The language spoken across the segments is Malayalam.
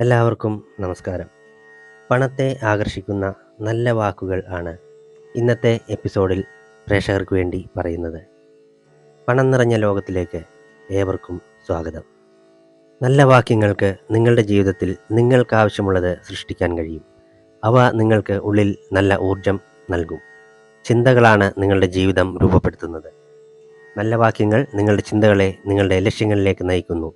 എല്ലാവർക്കും നമസ്കാരം. പണത്തെ ആകർഷിക്കുന്ന നല്ല വാക്കുകൾ ആണ് ഇന്നത്തെ എപ്പിസോഡിൽ പ്രേക്ഷകർക്ക് വേണ്ടി പറയുന്നത്. പണം നിറഞ്ഞ ലോകത്തിലേക്ക് ഏവർക്കും സ്വാഗതം. നല്ല വാക്യങ്ങൾക്ക് നിങ്ങളുടെ ജീവിതത്തിൽ നിങ്ങൾക്ക് ആവശ്യമുള്ളത് സൃഷ്ടിക്കാൻ കഴിയും. അവ നിങ്ങൾക്ക് ഉള്ളിൽ നല്ല ഊർജം നൽകും. ചിന്തകളാണ് നിങ്ങളുടെ ജീവിതം രൂപപ്പെടുത്തുന്നത്. നല്ല വാക്യങ്ങൾ നിങ്ങളുടെ ചിന്തകളെ നിങ്ങളുടെ ലക്ഷ്യങ്ങളിലേക്ക് നയിക്കുന്നു.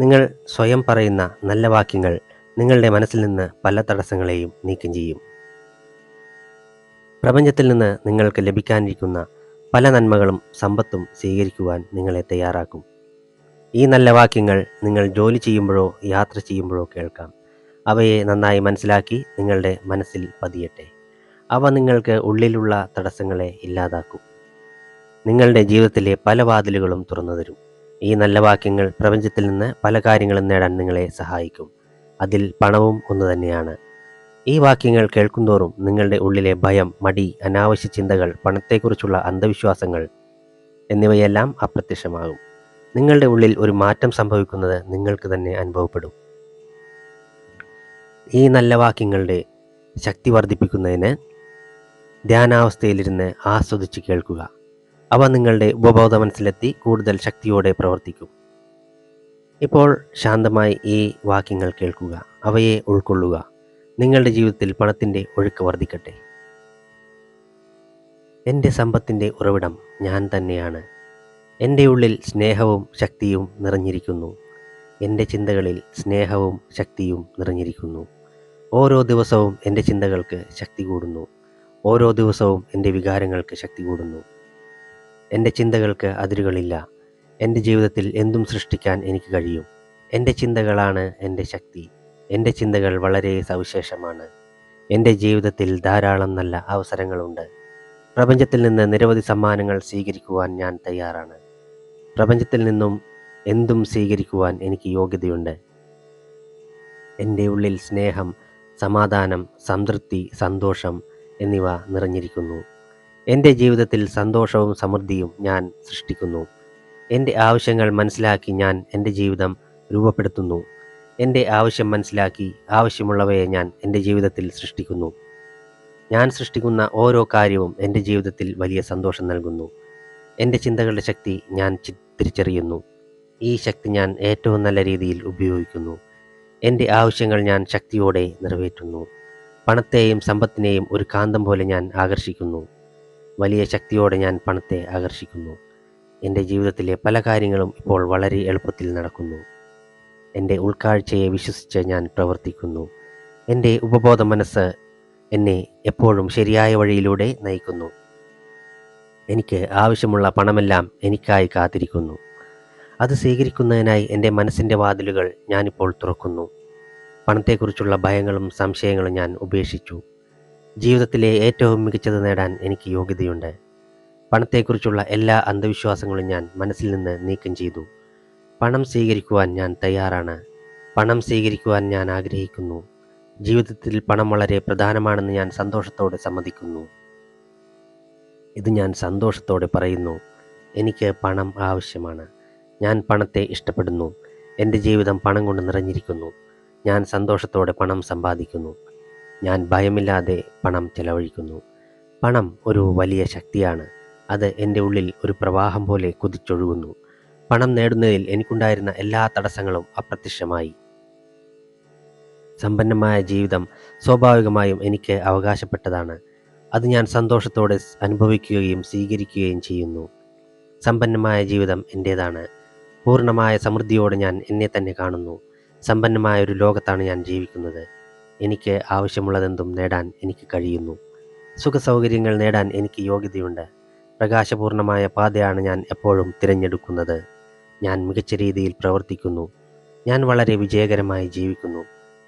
നിങ്ങൾ സ്വയം പറയുന്ന നല്ല വാക്യങ്ങൾ നിങ്ങളുടെ മനസ്സിൽ നിന്ന് പല തടസ്സങ്ങളെയും നീക്കം ചെയ്യും. പ്രപഞ്ചത്തിൽ നിന്ന് നിങ്ങൾക്ക് ലഭിക്കാനിരിക്കുന്ന പല നന്മകളും സമ്പത്തും സ്വീകരിക്കുവാൻ നിങ്ങളെ തയ്യാറാക്കും. ഈ നല്ല വാക്യങ്ങൾ നിങ്ങൾ ജോലി ചെയ്യുമ്പോഴോ യാത്ര ചെയ്യുമ്പോഴോ കേൾക്കാം. അവയെ നന്നായി മനസ്സിലാക്കി നിങ്ങളുടെ മനസ്സിൽ പതിയട്ടെ. അവ നിങ്ങൾക്ക് ഉള്ളിലുള്ള തടസ്സങ്ങളെ ഇല്ലാതാക്കും. നിങ്ങളുടെ ജീവിതത്തിലെ പല വാതിലുകളും തുറന്നു തരും. ഈ നല്ല വാക്യങ്ങൾ പ്രപഞ്ചത്തിൽ നിന്ന് പല കാര്യങ്ങളും നേടാൻ നിങ്ങളെ സഹായിക്കും. അതിൽ പണവും ഒന്ന് തന്നെയാണ്. ഈ വാക്യങ്ങൾ കേൾക്കുന്തോറും നിങ്ങളുടെ ഉള്ളിലെ ഭയം മടി അനാവശ്യ ചിന്തകൾ പണത്തെക്കുറിച്ചുള്ള അന്ധവിശ്വാസങ്ങൾ എന്നിവയെല്ലാം അപ്രത്യക്ഷമാകും. നിങ്ങളുടെ ഉള്ളിൽ ഒരു മാറ്റം സംഭവിക്കുന്നത് നിങ്ങൾക്ക് തന്നെ അനുഭവപ്പെടും. ഈ നല്ല വാക്യങ്ങളുടെ ശക്തി വർദ്ധിപ്പിക്കുന്നതിന് ധ്യാനാവസ്ഥയിലിരുന്ന് ആസ്വദിച്ച് കേൾക്കുക. അവ നിങ്ങളുടെ ഉപബോധ മനസ്സിലെത്തി കൂടുതൽ ശക്തിയോടെ പ്രവർത്തിക്കും. ഇപ്പോൾ ശാന്തമായി ഈ വാക്യങ്ങൾ കേൾക്കുക. അവയെ ഉൾക്കൊള്ളുക. നിങ്ങളുടെ ജീവിതത്തിൽ പണത്തിന്റെ ഒഴുക്ക് വർദ്ധിക്കട്ടെ. എന്റെ സമ്പത്തിന്റെ ഉറവിടം ഞാൻ തന്നെയാണ്. എന്റെ ഉള്ളിൽ സ്നേഹവും ശക്തിയും നിറഞ്ഞിരിക്കുന്നു. എന്റെ ചിന്തകളിൽ സ്നേഹവും ശക്തിയും നിറഞ്ഞിരിക്കുന്നു. ഓരോ ദിവസവും എന്റെ ചിന്തകൾക്ക് ശക്തി കൂടുന്നു. ഓരോ ദിവസവും എന്റെ വികാരങ്ങൾക്ക് ശക്തി കൂടുന്നു. എന്റെ ചിന്തകൾക്ക് അതിരുകളില്ല. എന്റെ ജീവിതത്തിൽ എന്തും സൃഷ്ടിക്കാൻ എനിക്ക് കഴിയും. എന്റെ ചിന്തകളാണ് എന്റെ ശക്തി. എന്റെ ചിന്തകൾ വളരെ സവിശേഷമാണ്. എന്റെ ജീവിതത്തിൽ ധാരാളം നല്ല അവസരങ്ങളുണ്ട്. പ്രപഞ്ചത്തിൽ നിന്ന് നിരവധി സമ്മാനങ്ങൾ സ്വീകരിക്കുവാൻ ഞാൻ തയ്യാറാണ്. പ്രപഞ്ചത്തിൽ നിന്നും എന്തും സ്വീകരിക്കുവാൻ എനിക്ക് യോഗ്യതയുണ്ട്. എന്റെ ഉള്ളിൽ സ്നേഹം സമാധാനം സംതൃപ്തി സന്തോഷം എന്നിവ നിറഞ്ഞിരിക്കുന്നു. എന്റെ ജീവിതത്തിൽ സന്തോഷവും സമൃദ്ധിയും ഞാൻ സൃഷ്ടിക്കുന്നു. എന്റെ ആവശ്യങ്ങൾ മനസ്സിലാക്കി ഞാൻ എന്റെ ജീവിതം രൂപപ്പെടുത്തുന്നു. എന്റെ ആവശ്യം മനസ്സിലാക്കി ആവശ്യമുള്ളവയെ ഞാൻ എന്റെ ജീവിതത്തിൽ സൃഷ്ടിക്കുന്നു. ഞാൻ സൃഷ്ടിക്കുന്ന ഓരോ കാര്യവും എന്റെ ജീവിതത്തിൽ വലിയ സന്തോഷം നൽകുന്നു. എന്റെ ചിന്തകളുടെ ശക്തി ഞാൻ തിരിച്ചറിയുന്നു. ഈ ശക്തി ഞാൻ ഏറ്റവും നല്ല രീതിയിൽ ഉപയോഗിക്കുന്നു. എന്റെ ആവശ്യങ്ങൾ ഞാൻ ശക്തിയോടെ നിറവേറ്റുന്നു. പണത്തെയും സമ്പത്തിനെയും ഒരു കാന്തം പോലെ ഞാൻ ആകർഷിക്കുന്നു. വലിയ ശക്തിയോടെ ഞാൻ പണത്തെ ആകർഷിക്കുന്നു. എന്റെ ജീവിതത്തിലെ പല കാര്യങ്ങളും ഇപ്പോൾ വളരെ എളുപ്പത്തിൽ നടക്കുന്നു. എന്റെ ഉൾക്കാഴ്ചയെ വിശ്വസിച്ച് ഞാൻ പ്രവർത്തിക്കുന്നു. എന്റെ ഉപബോധ മനസ്സ് എന്നെ എപ്പോഴും ശരിയായ വഴിയിലൂടെ നയിക്കുന്നു. എനിക്ക് ആവശ്യമുള്ള പണമെല്ലാം എനിക്കായി കാത്തിരിക്കുന്നു. അത് സ്വീകരിക്കുന്നതിനായി എന്റെ മനസ്സിന്റെ വാതിലുകൾ ഞാനിപ്പോൾ തുറക്കുന്നു. പണത്തെക്കുറിച്ചുള്ള ഭയങ്ങളും സംശയങ്ങളും ഞാൻ ഉപേക്ഷിച്ചു. ജീവിതത്തിലെ ഏറ്റവും മികച്ചത് നേടാൻ എനിക്ക് യോഗ്യതയുണ്ട്. പണത്തെക്കുറിച്ചുള്ള എല്ലാ അന്ധവിശ്വാസങ്ങളും ഞാൻ മനസ്സിൽ നിന്ന് നീക്കം ചെയ്തു. പണം സ്വീകരിക്കുവാൻ ഞാൻ തയ്യാറാണ്. പണം സ്വീകരിക്കുവാൻ ഞാൻ ആഗ്രഹിക്കുന്നു. ജീവിതത്തിൽ പണം വളരെ പ്രധാനമാണെന്ന് ഞാൻ സന്തോഷത്തോടെ സമ്മതിക്കുന്നു. ഇത് ഞാൻ സന്തോഷത്തോടെ പറയുന്നു. എനിക്ക് പണം ആവശ്യമാണ്. ഞാൻ പണത്തെ ഇഷ്ടപ്പെടുന്നു. എന്റെ ജീവിതം പണം കൊണ്ട് നിറഞ്ഞിരിക്കുന്നു. ഞാൻ സന്തോഷത്തോടെ പണം സമ്പാദിക്കുന്നു. ഞാൻ ഭയമില്ലാതെ പണം ചെലവഴിക്കുന്നു. പണം ഒരു വലിയ ശക്തിയാണ്. അത് എന്റെ ഉള്ളിൽ ഒരു പ്രവാഹം പോലെ കുതിച്ചൊഴുകുന്നു. പണം നേടുന്നതിൽ എനിക്കുണ്ടായിരുന്ന എല്ലാ തടസ്സങ്ങളും അപ്രത്യക്ഷമായി. സമ്പന്നമായ ജീവിതം സ്വാഭാവികമായും എനിക്ക് അവകാശപ്പെട്ടതാണ്. അത് ഞാൻ സന്തോഷത്തോടെ അനുഭവിക്കുകയും സ്വീകരിക്കുകയും ചെയ്യുന്നു. സമ്പന്നമായ ജീവിതം എന്റേതാണ് പൂർണമായ സമൃദ്ധിയോടെ ഞാൻ എന്നെ തന്നെ കാണുന്നു. സമ്പന്നമായ ഒരു ലോകത്താണ് ഞാൻ ജീവിക്കുന്നത്. എനിക്ക് ആവശ്യമുള്ളതെന്തും നേടാൻ എനിക്ക് കഴിയുന്നു. സുഖസൗകര്യങ്ങൾ നേടാൻ എനിക്ക് യോഗ്യതയുണ്ട്. പ്രകാശപൂർണമായ പാതയാണ് ഞാൻ എപ്പോഴും തിരഞ്ഞെടുക്കുന്നത്. ഞാൻ മികച്ച രീതിയിൽ പ്രവർത്തിക്കുന്നു. ഞാൻ വളരെ വിജയകരമായി ജീവിക്കുന്നു.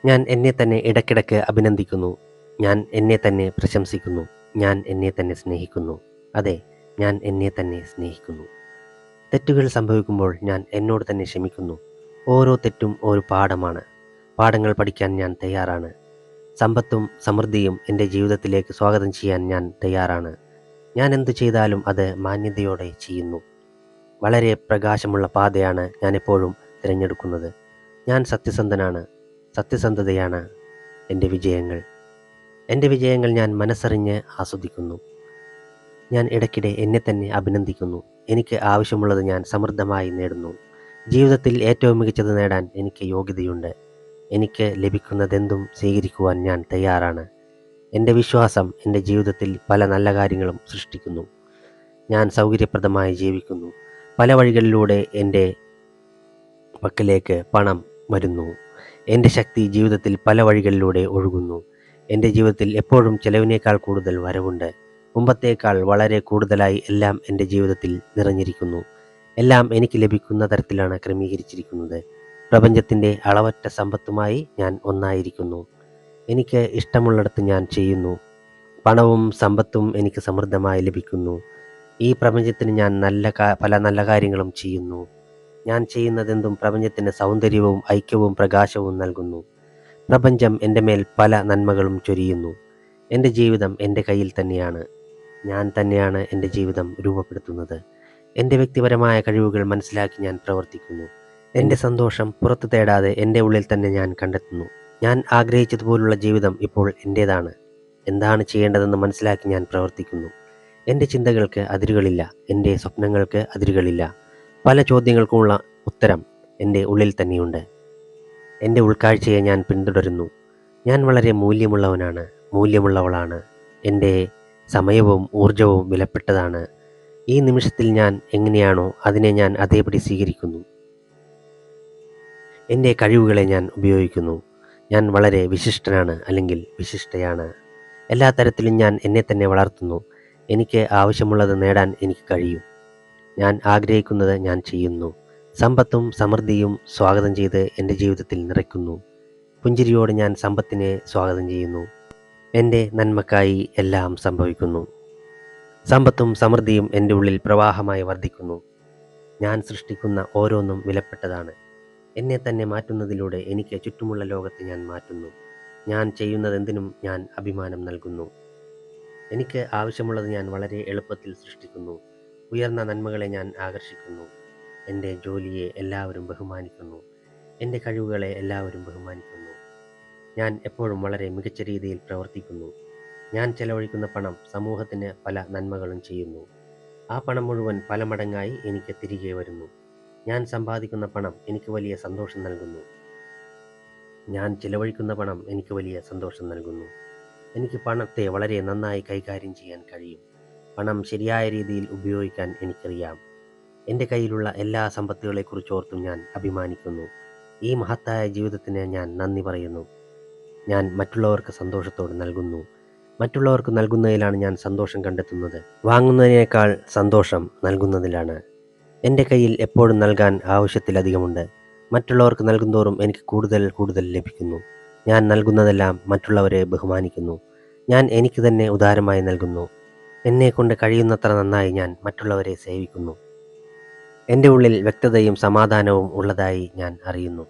ഞാൻ എന്നെ തന്നെ ഇടയ്ക്കിടയ്ക്ക് അഭിനന്ദിക്കുന്നു. ഞാൻ എന്നെ തന്നെ പ്രശംസിക്കുന്നു. ഞാൻ എന്നെ തന്നെ സ്നേഹിക്കുന്നു. അതെ ഞാൻ എന്നെ തന്നെ സ്നേഹിക്കുന്നു. തെറ്റുകൾ സംഭവിക്കുമ്പോൾ ഞാൻ എന്നോട് തന്നെ ക്ഷമിക്കുന്നു. ഓരോ തെറ്റും ഒരു പാഠമാണ്. പാഠങ്ങൾ പഠിക്കാൻ ഞാൻ തയ്യാറാണ്. സമ്പത്തും സമൃദ്ധിയും എന്റെ ജീവിതത്തിലേക്ക് സ്വാഗതം ചെയ്യാൻ ഞാൻ തയ്യാറാണ്. ഞാൻ എന്തു ചെയ്താലും അത് മാന്യതയോടെ ചെയ്യുന്നു. വളരെ പ്രകാശമുള്ള പാതയാണ് ഞാൻ എപ്പോഴും തിരഞ്ഞെടുക്കുന്നത്. ഞാൻ സത്യസന്ധനാണ്. സത്യസന്ധതയാണ് എന്റെ വിജയങ്ങൾ. എന്റെ വിജയങ്ങൾ ഞാൻ മനസ്സറിഞ്ഞ് ആസ്വദിക്കുന്നു. ഞാൻ ഇടയ്ക്കിടെ എന്നെ തന്നെ അഭിനന്ദിക്കുന്നു. എനിക്ക് ആവശ്യമുള്ളത് ഞാൻ സമൃദ്ധമായി നേടുന്നു. ജീവിതത്തിൽ ഏറ്റവും മികച്ചത് നേടാൻ എനിക്ക് യോഗ്യതയുണ്ട്. എനിക്ക് ലഭിക്കുന്നതെന്തും സ്വീകരിക്കുവാൻ ഞാൻ തയ്യാറാണ്. എന്റെ വിശ്വാസം എന്റെ ജീവിതത്തിൽ പല നല്ല കാര്യങ്ങളും സൃഷ്ടിക്കുന്നു. ഞാൻ സൗകര്യപ്രദമായി ജീവിക്കുന്നു. പല വഴികളിലൂടെ എന്റെ പക്കലേക്ക് പണം വരുന്നു. എന്റെ ശക്തി ജീവിതത്തിൽ പല വഴികളിലൂടെ ഒഴുകുന്നു. എന്റെ ജീവിതത്തിൽ എപ്പോഴും ചെലവിനേക്കാൾ കൂടുതൽ വരവുണ്ട്. മുമ്പത്തേക്കാൾ വളരെ കൂടുതലായി എല്ലാം എന്റെ ജീവിതത്തിൽ നിറഞ്ഞിരിക്കുന്നു. എല്ലാം എനിക്ക് ലഭിക്കുന്ന തരത്തിലാണ് ക്രമീകരിച്ചിരിക്കുന്നത്. പ്രപഞ്ചത്തിന്റെ അളവറ്റ സമ്പത്തുമായി ഞാൻ ഒന്നായിരിക്കുന്നു. എനിക്ക് ഇഷ്ടമുള്ളിടത്ത് ഞാൻ ചെയ്യുന്നു. പണവും സമ്പത്തും എനിക്ക് സമൃദ്ധമായി ലഭിക്കുന്നു. ഈ പ്രപഞ്ചത്തിന് ഞാൻ നല്ല പല നല്ല കാര്യങ്ങളും ചെയ്യുന്നു. ഞാൻ ചെയ്യുന്നതെന്തും പ്രപഞ്ചത്തിന് സൗന്ദര്യവും ഐക്യവും പ്രകാശവും നൽകുന്നു. പ്രപഞ്ചം എന്റെ മേൽ പല നന്മകളും ചൊരിയുന്നു. എന്റെ ജീവിതം എന്റെ കയ്യിൽ തന്നെയാണ്. ഞാൻ തന്നെയാണ് എന്റെ ജീവിതം രൂപപ്പെടുത്തുന്നത്. എന്റെ വ്യക്തിപരമായ കഴിവുകൾ മനസ്സിലാക്കി ഞാൻ പ്രവർത്തിക്കുന്നു. എന്റെ സന്തോഷം പുറത്തു തേടാതെ എന്റെ ഉള്ളിൽ തന്നെ ഞാൻ കണ്ടെത്തുന്നു. ഞാൻ ആഗ്രഹിച്ചതുപോലുള്ള ജീവിതം ഇപ്പോൾ എന്റേതാണ് എന്താണ് ചെയ്യേണ്ടതെന്ന് മനസ്സിലാക്കി ഞാൻ പ്രവർത്തിക്കുന്നു. എന്റെ ചിന്തകൾക്ക് അതിരുകളില്ല. എന്റെ സ്വപ്നങ്ങൾക്ക് അതിരുകളില്ല. പല ചോദ്യങ്ങൾക്കുമുള്ള ഉത്തരം എന്റെ ഉള്ളിൽ തന്നെയുണ്ട്. എന്റെ ഉൾക്കാഴ്ചയെ ഞാൻ പിന്തുടരുന്നു. ഞാൻ വളരെ മൂല്യമുള്ളവനാണ്. മൂല്യമുള്ളവളാണ്. എന്റെ സമയവും ഊർജവും വിലപ്പെട്ടതാണ്. ഈ നിമിഷത്തിൽ ഞാൻ എങ്ങനെയാണോ അതിനെ ഞാൻ അതേപടി സ്വീകരിക്കുന്നു. എന്റെ കഴിവുകളെ ഞാൻ ഉപയോഗിക്കുന്നു. ഞാൻ വളരെ വിശിഷ്ടനാണ് അല്ലെങ്കിൽ വിശിഷ്ടയാണ്. എല്ലാ തരത്തിലും ഞാൻ എന്നെ തന്നെ വളർത്തുന്നു. എനിക്ക് ആവശ്യമുള്ളത് നേടാൻ എനിക്ക് കഴിയും. ഞാൻ ആഗ്രഹിക്കുന്നത് ഞാൻ ചെയ്യുന്നു. സമ്പത്തും സമൃദ്ധിയും സ്വാഗതം ചെയ്ത് എന്റെ ജീവിതത്തിൽ നിറയ്ക്കുന്നു. പുഞ്ചിരിയോട് ഞാൻ സമ്പത്തിനെ സ്വാഗതം ചെയ്യുന്നു. എന്റെ നന്മക്കായി എല്ലാം സംഭവിക്കുന്നു. സമ്പത്തും സമൃദ്ധിയും എന്റെ ഉള്ളിൽ പ്രവാഹമായി വർദ്ധിക്കുന്നു. ഞാൻ സൃഷ്ടിക്കുന്ന ഓരോന്നും വിലപ്പെട്ടതാണ്. എന്നെ തന്നെ മാറ്റുന്നതിലൂടെ എനിക്ക് ചുറ്റുമുള്ള ലോകത്തെ ഞാൻ മാറ്റുന്നു. ഞാൻ ചെയ്യുന്നതെന്തിനും ഞാൻ അഭിമാനം നൽകുന്നു. എനിക്ക് ആവശ്യമുള്ളത് ഞാൻ വളരെ എളുപ്പത്തിൽ സൃഷ്ടിക്കുന്നു. ഉയർന്ന നന്മകളെ ഞാൻ ആകർഷിക്കുന്നു. എന്റെ ജോലിയെ എല്ലാവരും ബഹുമാനിക്കുന്നു. എന്റെ കഴിവുകളെ എല്ലാവരും ബഹുമാനിക്കുന്നു. ഞാൻ എപ്പോഴും വളരെ മികച്ച രീതിയിൽ പ്രവർത്തിക്കുന്നു. ഞാൻ ചെലവഴിക്കുന്ന പണം സമൂഹത്തിന് പല നന്മകളും ചെയ്യുന്നു. ആ പണം മുഴുവൻ പല മടങ്ങായി എനിക്ക് തിരികെ വരുന്നു. ഞാൻ സമ്പാദിക്കുന്ന പണം എനിക്ക് വലിയ സന്തോഷം നൽകുന്നു. ഞാൻ ചിലവഴിക്കുന്ന പണം എനിക്ക് വലിയ സന്തോഷം നൽകുന്നു. എനിക്ക് പണത്തെ വളരെ നന്നായി കൈകാര്യം ചെയ്യാൻ കഴിയും. പണം ശരിയായ രീതിയിൽ ഉപയോഗിക്കാൻ എനിക്കറിയാം. എന്റെ കയ്യിലുള്ള എല്ലാ സമ്പത്തുകളെക്കുറിച്ചോർത്തും ഞാൻ അഭിമാനിക്കുന്നു. ഈ മഹത്തായ ജീവിതത്തിന് ഞാൻ നന്ദി പറയുന്നു. ഞാൻ മറ്റുള്ളവർക്ക് സന്തോഷത്തോടെ നൽകുന്നു. മറ്റുള്ളവർക്ക് നൽകുന്നതിലാണ് ഞാൻ സന്തോഷം കണ്ടെത്തുന്നത്. വാങ്ങുന്നതിനേക്കാൾ സന്തോഷം നൽകുന്നതിലാണ് എന്റെ കയ്യിൽ എപ്പോഴും നൽകാൻ ആവശ്യത്തിലധികമുണ്ട്. മറ്റുള്ളവർക്ക് നൽകുന്തോറും എനിക്ക് കൂടുതൽ കൂടുതൽ ലഭിക്കുന്നു. ഞാൻ നൽകുന്നതെല്ലാം മറ്റുള്ളവരെ ബഹുമാനിക്കുന്നു. ഞാൻ എനിക്ക് തന്നെ ഉദാരമായി നൽകുന്നു. എന്നെ കൊണ്ട് കഴിയുന്നത്ര നന്നായി ഞാൻ മറ്റുള്ളവരെ സേവിക്കുന്നു. എന്റെ ഉള്ളിൽ വ്യക്തതയും സമാധാനവും ഉള്ളതായി ഞാൻ അറിയുന്നു.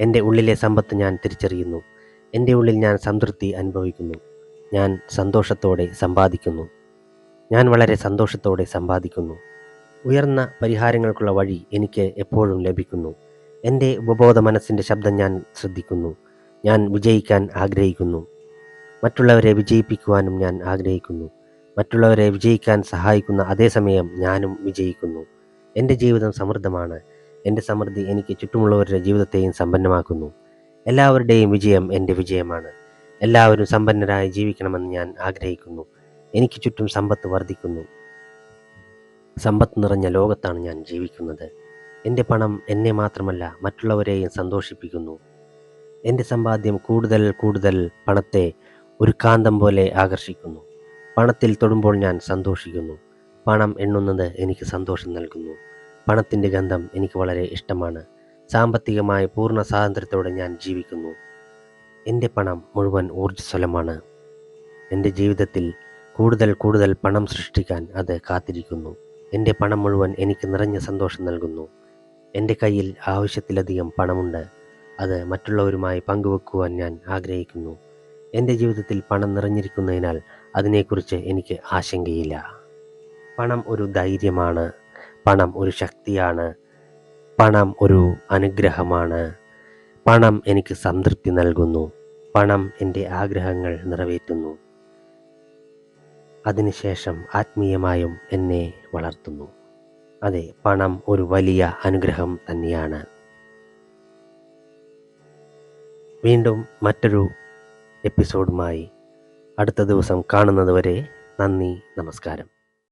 എന്റെ ഉള്ളിലെ സമ്പത്ത് ഞാൻ തിരിച്ചറിയുന്നു. എന്റെ ഉള്ളിൽ ഞാൻ സംതൃപ്തി അനുഭവിക്കുന്നു. ഞാൻ സന്തോഷത്തോടെ സമ്പാദിക്കുന്നു. ഞാൻ വളരെ സന്തോഷത്തോടെ സമ്പാദിക്കുന്നു. ഉയർന്ന പരിഹാരങ്ങൾക്കുള്ള വഴി എനിക്ക് എപ്പോഴും ലഭിക്കുന്നു. എന്റെ ഉപബോധ മനസ്സിന്റെ ശബ്ദം ഞാൻ ശ്രദ്ധിക്കുന്നു. ഞാൻ വിജയിക്കാൻ ആഗ്രഹിക്കുന്നു. മറ്റുള്ളവരെ വിജയിപ്പിക്കുവാനും ഞാൻ ആഗ്രഹിക്കുന്നു. മറ്റുള്ളവരെ വിജയിക്കാൻ സഹായിക്കുന്ന അതേസമയം ഞാനും വിജയിക്കുന്നു. എന്റെ ജീവിതം സമൃദ്ധമാണ്. എന്റെ സമൃദ്ധി എനിക്ക് ചുറ്റുമുള്ളവരുടെ ജീവിതത്തെയും സമ്പന്നമാക്കുന്നു. എല്ലാവരുടെയും വിജയം എന്റെ വിജയമാണ്. എല്ലാവരും സമ്പന്നരായി ജീവിക്കണമെന്ന് ഞാൻ ആഗ്രഹിക്കുന്നു. എനിക്ക് ചുറ്റും സമ്പത്ത് വർദ്ധിക്കുന്നു. സമ്പത്ത് നിറഞ്ഞ ലോകത്താണ് ഞാൻ ജീവിക്കുന്നത്. എന്റെ പണം എന്നെ മാത്രമല്ല മറ്റുള്ളവരെയും സന്തോഷിപ്പിക്കുന്നു. എന്റെ സമ്പാദ്യം കൂടുതൽ കൂടുതൽ പണത്തെ ഒരു കാന്തം പോലെ ആകർഷിക്കുന്നു. പണത്തിൽ തൊടുമ്പോൾ ഞാൻ സന്തോഷിക്കുന്നു. പണം എണ്ണുന്നത് എനിക്ക് സന്തോഷം നൽകുന്നു. പണത്തിന്റെ ഗന്ധം എനിക്ക് വളരെ ഇഷ്ടമാണ്. സാമ്പത്തികമായി പൂർണ സ്വാതന്ത്ര്യത്തോടെ ഞാൻ ജീവിക്കുന്നു. എന്റെ പണം മുഴുവൻ ഊർജസ്വലമാണ്. എന്റെ ജീവിതത്തിൽ കൂടുതൽ കൂടുതൽ പണം സൃഷ്ടിക്കാൻ അത് കാത്തിരിക്കുന്നു. എന്റെ പണം മുഴുവൻ എനിക്ക് നിറഞ്ഞ സന്തോഷം നൽകുന്നു. എന്റെ കയ്യിൽ ആവശ്യത്തിലധികം പണമുണ്ട്. അത് മറ്റുള്ളവരുമായി പങ്കുവെക്കുവാൻ ഞാൻ ആഗ്രഹിക്കുന്നു. എന്റെ ജീവിതത്തിൽ പണം നിറഞ്ഞിരിക്കുന്നതിനാൽ അതിനെക്കുറിച്ച് എനിക്ക് ആശങ്കയില്ല. പണം ഒരു ധൈര്യമാണ്. പണം ഒരു ശക്തിയാണ്. പണം ഒരു അനുഗ്രഹമാണ്. പണം എനിക്ക് സംതൃപ്തി നൽകുന്നു. പണം എന്റെ ആഗ്രഹങ്ങൾ നിറവേറ്റുന്നു. അതിനുശേഷം ആത്മീയമായും എന്നെ വളർത്തുന്നു. അതെ പണം ഒരു വലിയ അനുഗ്രഹം തന്നെയാണ്. വീണ്ടും മറ്റൊരു എപ്പിസോഡുമായി അടുത്ത ദിവസം കാണുന്നതുവരെ നന്ദി നമസ്കാരം.